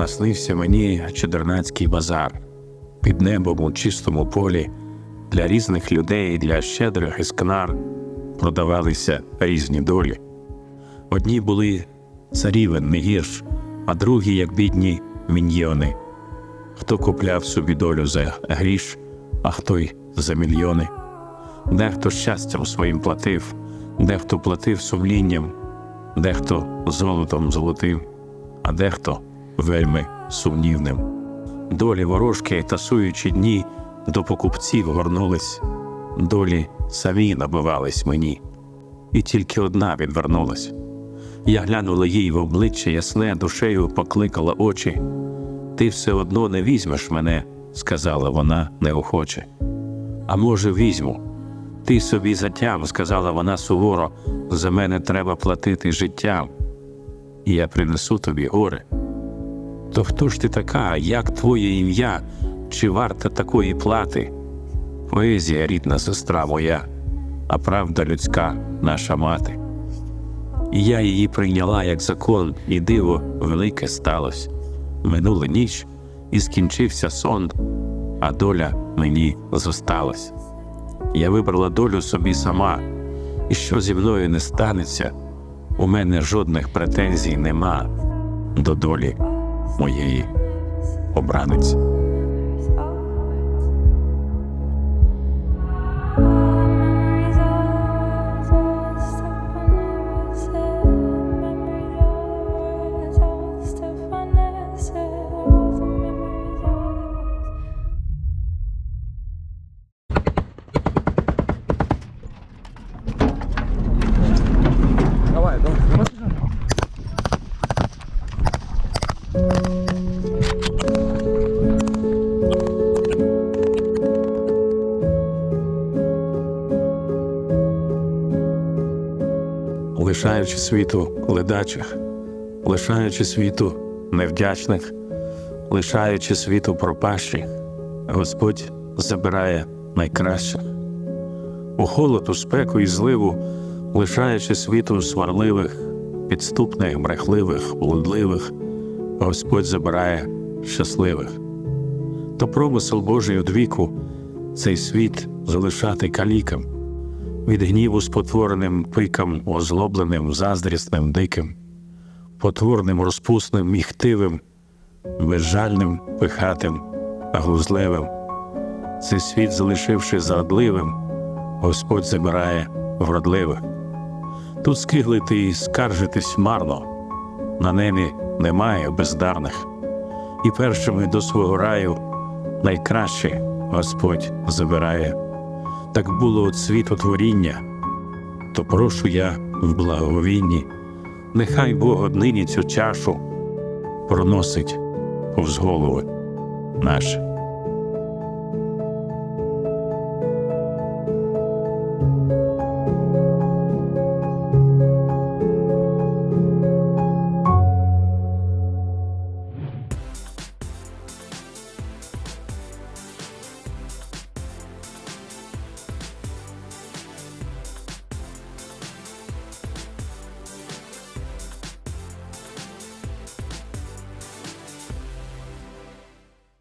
наснився мені чудернацький базар під небом у чистому полі для різних людей, для щедрих іскнар продавалися різні долі. Одні були царівен не гірш, а другі, як бідні міньйони. Хто купляв собі долю за гріш, а хто й за мільйони. Дехто щастям своїм платив, дехто платив сумлінням, дехто золотом золотим, а дехто вельми сумнівним. Долі ворожки, тасуючи дні, до покупців горнулись, долі самі набивались мені, і тільки одна відвернулась. Я глянула їй в обличчя ясне, душею покликала очі. Ти все одно не візьмеш мене, сказала вона неохоче. А може, візьму. Ти собі затям, сказала вона суворо, за мене треба платити життям, і я принесу тобі горе. То хто ж ти така, як твоє ім'я, чи варта такої плати? Поезія, рідна сестра моя, а правда людська наша мати. І я її прийняла як закон, і диво велике сталось. Минула ніч, і скінчився сон, а доля мені зосталась. Я вибрала долю собі сама, і що зі мною не станеться, у мене жодних претензій нема до долі моєї обраниці. Лишаючи світу ледачих, лишаючи світу невдячних, лишаючи світу пропащих, Господь забирає найкраще. У холод, у спеку і зливу, лишаючи світу сварливих, підступних, брехливих, блудливих, Господь забирає щасливих. То промисел Божий одвіку цей світ залишати калікам від гніву спотвореним пикам, озлобленим, заздрісним, диким, потворним, розпусним, міхтивим, безжальним, пихатим, глузлевим. Цей світ, залишивши задливим, Господь забирає вродливих. Тут скиглити і скаржитись марно, на небі немає бездарних, і першими до свого раю найкраще Господь забирає так було от світотворіння, то прошу я в благовінні, нехай Бог однині цю чашу проносить повз голови наші.